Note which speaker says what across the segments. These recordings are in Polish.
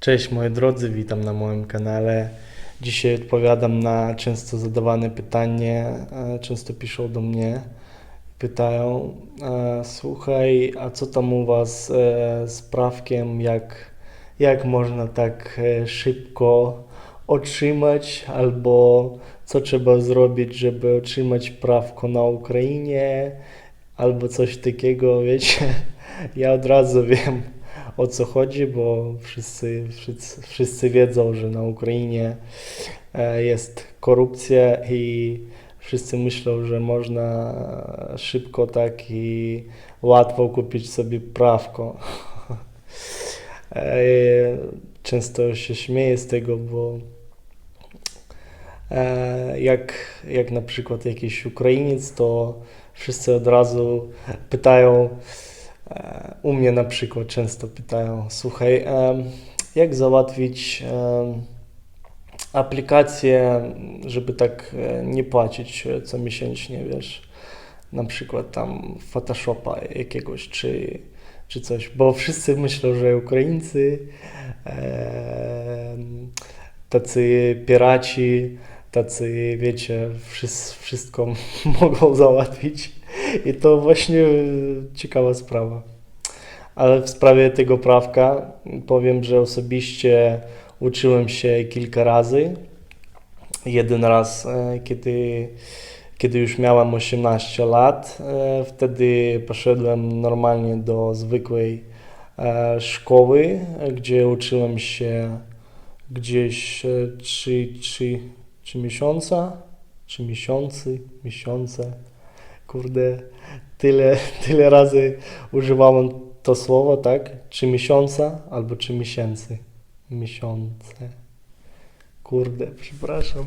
Speaker 1: Cześć moi drodzy, witam na moim kanale. Dzisiaj odpowiadam na często zadawane pytanie. E, Często piszą do mnie, pytają: e, Słuchaj, a co tam u Was e, z prawkiem? Jak, jak można tak szybko otrzymać? Albo co trzeba zrobić, żeby otrzymać prawko na Ukrainie? Albo coś takiego, wiecie? Ja od razu wiem o co chodzi, bo wszyscy, wszyscy, wszyscy wiedzą, że na Ukrainie e, jest korupcja i wszyscy myślą, że można szybko tak i łatwo kupić sobie prawko. E, Często się śmieję z tego, bo e, jak, jak na przykład jakiś Ukrainiec, to wszyscy od razu pytają, U mnie na przykład często pytają, słuchaj, jak załatwić aplikację, żeby tak e, nie płacić e, co miesięcznie, wiesz, na przykład tam Photoshopa jakiegoś, czy, czy coś, bo wszyscy myślą, że Ukraińcy, tacy piraci, tacy, wiecie, wszys- wszystko mogą załatwić. I to właśnie ciekawa sprawa. Ale w sprawie tego prawka powiem, że osobiście uczyłem się kilka razy. Jeden raz, e, kiedy, kiedy już miałem 18 lat, e, wtedy poszedłem normalnie do zwykłej e, szkoły, gdzie uczyłem się gdzieś 3, 3, 3 miesiące, 3 miesiące, miesiące. Kurde, tyle, tyle razy używałem to słowo, tak? Trzy miesiące albo trzy miesięcy. Miesiące. Kurde, przepraszam.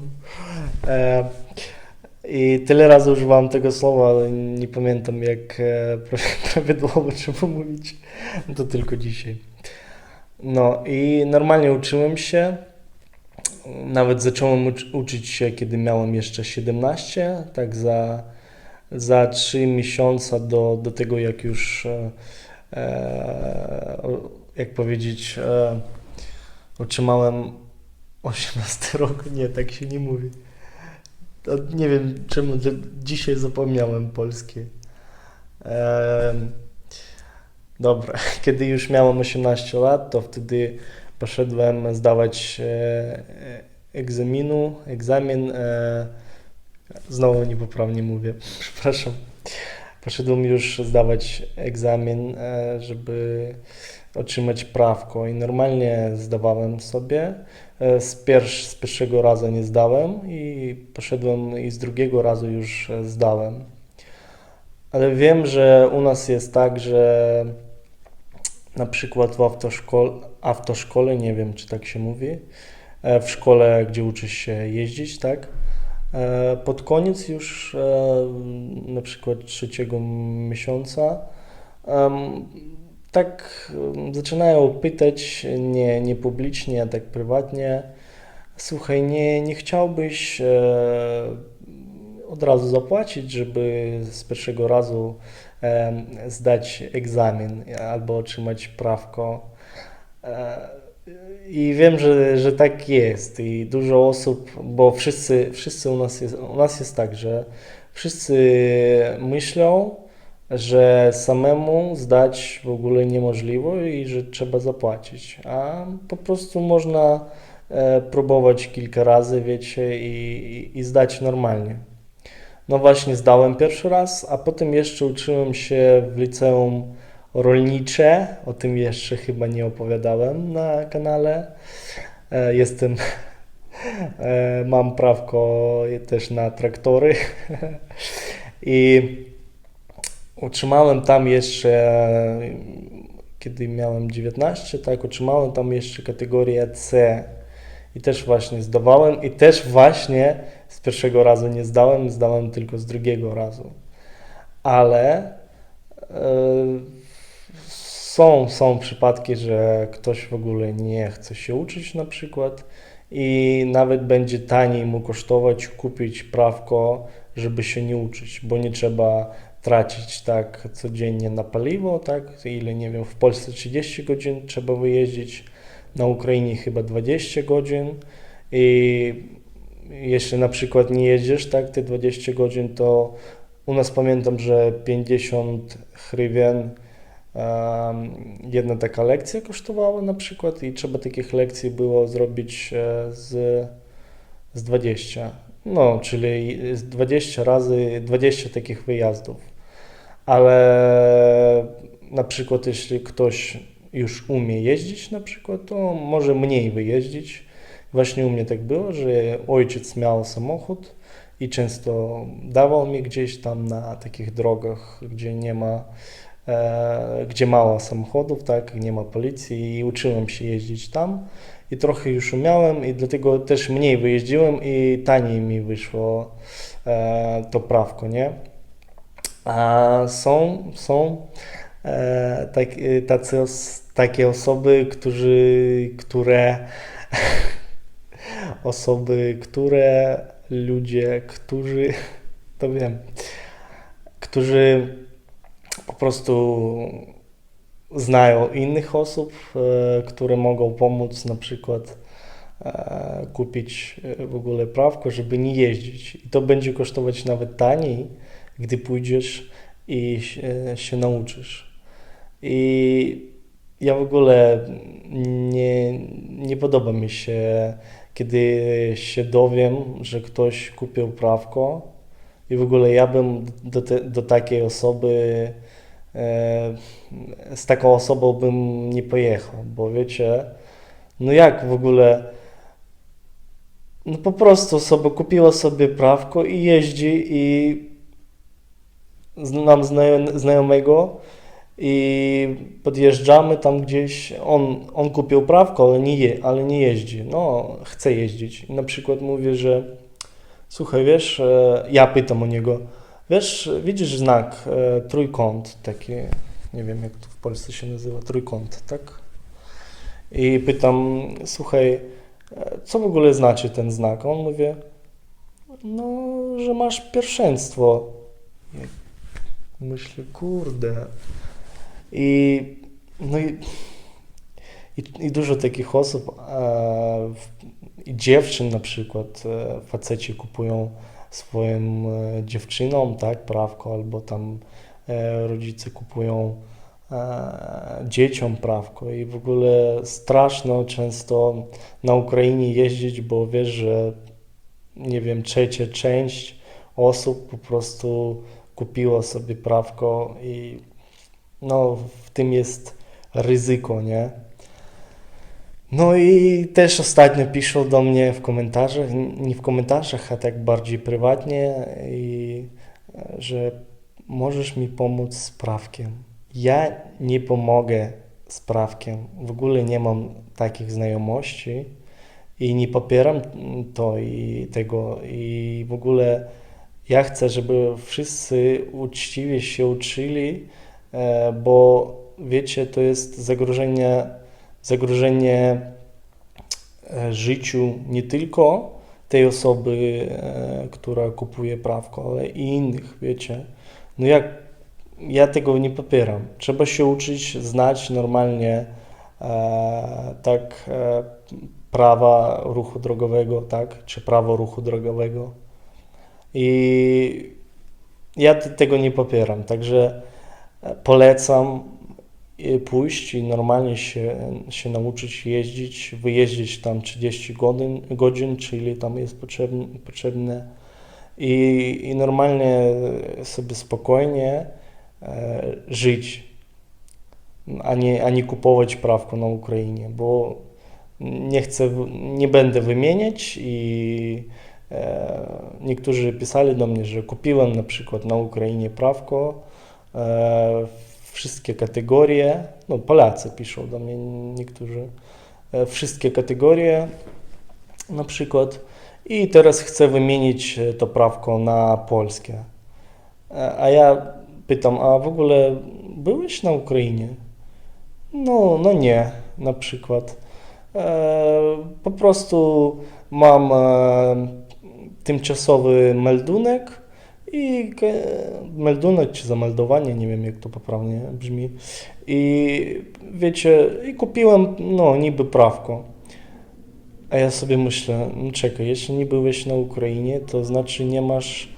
Speaker 1: E, I tyle razy używałem tego słowa, ale nie pamiętam jak e, pra- prawidłowo trzeba mówić. To tylko dzisiaj. No i normalnie uczyłem się. Nawet zacząłem ucz- uczyć się, kiedy miałem jeszcze 17, tak za za 3 miesiące do, do tego, jak już, e, e, jak powiedzieć, e, otrzymałem 18 rok. Nie, tak się nie mówi. Nie wiem czemu, dzisiaj zapomniałem polskie. E, dobra, kiedy już miałem 18 lat, to wtedy poszedłem zdawać e, e, egzaminu, egzamin. E, Znowu niepoprawnie mówię, przepraszam. Poszedłem już zdawać egzamin, e, żeby otrzymać prawko i normalnie zdawałem sobie. E, Z, pierwsz, z pierwszego razu nie zdałem i poszedłem i z drugiego razu już e, zdałem. Ale wiem, że u nas jest tak, że na przykład w autoszkole, autoszkole, nie wiem czy tak się mówi, w szkole, gdzie uczysz się jeździć, tak? E, Pod koniec już e, na przykład trzeciego miesiąca tak zaczynają pytać, nie, nie publicznie, a tak prywatnie, słuchaj, nie, nie chciałbyś e, od razu zapłacić, żeby z pierwszego razu zdać egzamin albo otrzymać prawko. I wiem, że, że tak jest i dużo osób, bo wszyscy, wszyscy u nas jest, u nas jest tak, że wszyscy myślą, że samemu zdać w ogóle niemożliwe i że trzeba zapłacić, a po prostu można e, próbować kilka razy, wiecie, i, i, i zdać normalnie. No właśnie zdałem pierwszy raz, a potem jeszcze uczyłem się w liceum rolnicze, o tym jeszcze chyba nie opowiadałem na kanale. E, Jestem, e, mam prawko też na traktory i otrzymałem tam jeszcze, kiedy miałem 19, tak, otrzymałem tam jeszcze kategorię C i też właśnie zdawałem i też właśnie z pierwszego razu nie zdałem, zdałem tylko z drugiego razu. Ale e, są, są przypadki, że ktoś w ogóle nie chce się uczyć na przykład i nawet będzie taniej mu kosztować kupić prawko, żeby się nie uczyć, bo nie trzeba tracić tak codziennie na paliwo, tak, ile nie wiem, w Polsce 30 godzin trzeba wyjeździć, na Ukrainie chyba 20 godzin i jeśli na przykład nie jedziesz tak te 20 godzin, to u nas pamiętam, że 50 hrywien jedna taka lekcja kosztowała na przykład i trzeba takich lekcji było zrobić e, z, z 20. No, czyli z 20 razy 20 takich wyjazdów. Ale na przykład jeśli ktoś już umie jeździć na przykład, to może mniej wyjeździć. Właśnie u mnie tak było, że ojciec miał samochód i często dawał mi gdzieś tam na takich drogach, gdzie nie ma, gdzie mało samochodów, tak, nie ma policji i uczyłem się jeździć tam i trochę już umiałem i dlatego też mniej wyjeździłem i taniej mi wyszło e, to prawko, nie? A są, są e, tak, e, tacy os, takie osoby, którzy, które osoby, które ludzie, którzy to wiem, którzy po prostu znają innych osób, e, które mogą pomóc na przykład e, kupić e, w ogóle prawko, żeby nie jeździć. I to będzie kosztować nawet taniej, gdy pójdziesz i się, nauczysz. I ja w ogóle nie, nie podoba mi się, kiedy się dowiem, że ktoś kupił prawko i w ogóle ja bym do, te, do takiej osoby, z taką osobą bym nie pojechał, bo wiecie, no jak w ogóle, no po prostu osoba kupiła sobie prawko i jeździ i znam znajo- znajomego, i podjeżdżamy tam gdzieś, on, on kupił prawko, ale nie, je, ale nie jeździ, no chce jeździć. I na przykład mówię, że słuchaj, wiesz, e, ja pytam o niego, wiesz, widzisz znak, e, trójkąt, taki, nie wiem jak to w Polsce się nazywa, trójkąt, tak? I pytam, słuchaj, e, co w ogóle znaczy ten znak? A on mówi, no, że masz pierwszeństwo. Ja Myślę, kurde. I, no i, i, i dużo takich osób, e, i dziewczyn na przykład, e, faceci kupują swoim e, dziewczynom, tak, prawko, albo tam e, rodzice kupują e, dzieciom prawko i w ogóle straszno często na Ukrainie jeździć, bo wiesz, że nie wiem, trzecia część osób po prostu kupiła sobie prawko i no w tym jest ryzyko, nie? No i też ostatnio piszą do mnie w komentarzach, nie w komentarzach, a tak bardziej prywatnie, i, że możesz mi pomóc z prawkiem. Ja nie pomogę z prawkiem. W ogóle nie mam takich znajomości i nie popieram to i tego i w ogóle ja chcę, żeby wszyscy uczciwie się uczyli, e, bo wiecie, to jest zagrożenie, zagrożenie e, życiu nie tylko tej osoby, e, która kupuje prawko, ale i innych, wiecie. No jak ja tego nie popieram. Trzeba się uczyć, znać normalnie e, tak e, prawa ruchu drogowego, tak, czy prawo ruchu drogowego. I ja tego nie popieram, także e, polecam pójść i normalnie się, się nauczyć jeździć, wyjeździć tam 30 godzin, godzin czyli tam jest potrzebne, potrzebne. I, i normalnie sobie spokojnie e, żyć, a nie, a nie kupować prawko na Ukrainie, bo nie chcę, nie będę wymieniać i e, niektórzy pisali do mnie, że kupiłem na przykład na Ukrainie prawko, e, wszystkie kategorie, no Polacy piszą do mnie niektórzy, e, wszystkie kategorie na przykład i teraz chcę wymienić e, to prawko na polskie. E, A ja pytam, a w ogóle byłeś na Ukrainie? No, no nie, na przykład. Po prostu mam tymczasowy meldunek i meldunek czy zameldowanie, nie wiem jak to poprawnie brzmi. I wiecie, i kupiłem, no, niby prawko. A ja sobie myślę, no czekaj, jeśli nie byłeś na Ukrainie, to znaczy nie masz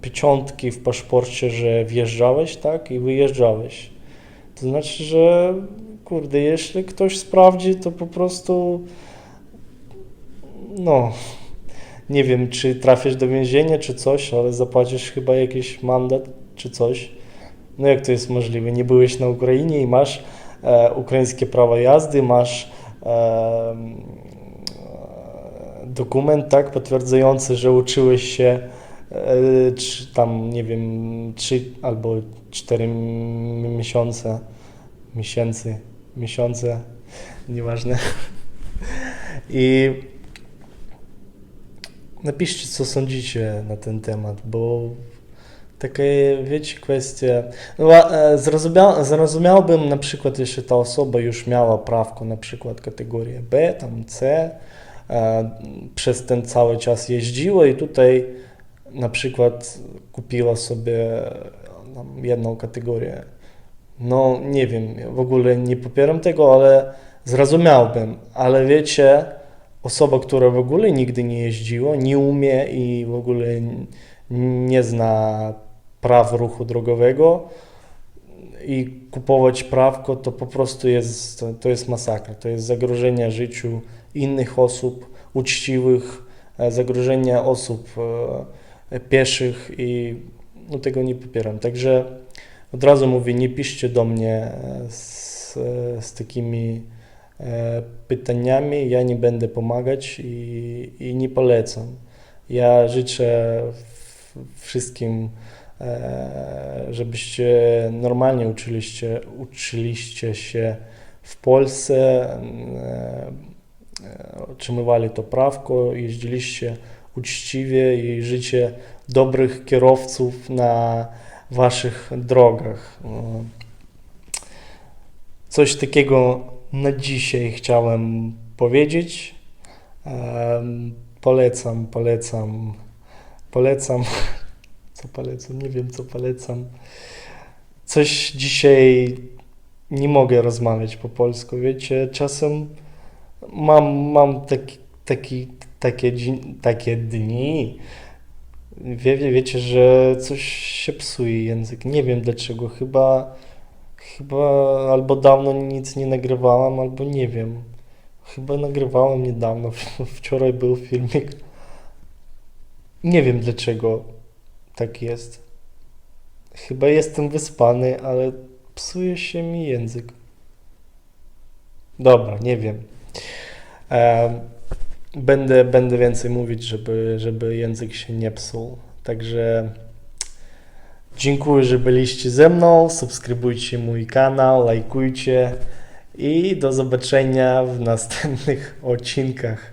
Speaker 1: pieczątki w paszporcie, że wjeżdżałeś, tak, i wyjeżdżałeś. To znaczy, że kurde, jeśli ktoś sprawdzi, to po prostu no, nie wiem, czy trafisz do więzienia, czy coś, ale zapłacisz chyba jakiś mandat, czy coś. No jak to jest możliwe? Nie byłeś na Ukrainie i masz e, ukraińskie prawo jazdy, masz e, dokument, tak, potwierdzający, że uczyłeś się e, czy tam, nie wiem, 3 albo 4 miesiące, miesięcy, miesiące, nieważne. I napiszcie, co sądzicie na ten temat, bo takie, wiecie, kwestie. No, e, zrozumiał, zrozumiałbym na przykład, jeśli ta osoba już miała prawko, na przykład kategorię B, tam C, e, przez ten cały czas jeździła i tutaj na przykład kupiła sobie jedną kategorię. No nie wiem, w ogóle nie popieram tego, ale zrozumiałbym, ale wiecie, osoba, która w ogóle nigdy nie jeździła, nie umie i w ogóle nie zna praw ruchu drogowego i kupować prawko, to po prostu jest, to jest masakra, to jest zagrożenie życiu innych osób, uczciwych, e, zagrożenie osób e, pieszych i no, tego nie popieram. Także od razu mówię, nie piszcie do mnie e, z, z takimi pytaniami, ja nie będę pomagać i, i nie polecam. Ja życzę wszystkim, e, żebyście normalnie uczyliście, uczyliście się w Polsce, e, e, otrzymywali to prawko, jeździliście uczciwie i życie dobrych kierowców na waszych drogach. E, Coś takiego na dzisiaj chciałem powiedzieć. Polecam, polecam, polecam. Co polecam? Nie wiem, co polecam. Coś dzisiaj nie mogę rozmawiać po polsku, wiecie. Czasem mam, mam taki, taki, takie, takie dni, wie- wiecie, że coś się psuje język. Nie wiem dlaczego. Chyba, chyba albo dawno nic nie nagrywałam, albo nie wiem. Chyba nagrywałem niedawno. Wczoraj był filmik. Nie wiem dlaczego tak jest. Chyba jestem wyspany, ale psuje się mi język. Dobra, nie wiem. Em, Będę, będę więcej mówić, żeby, żeby język się nie psuł. Także dziękuję, że byliście ze mną. Subskrybujcie mój kanał, lajkujcie i do zobaczenia w następnych odcinkach.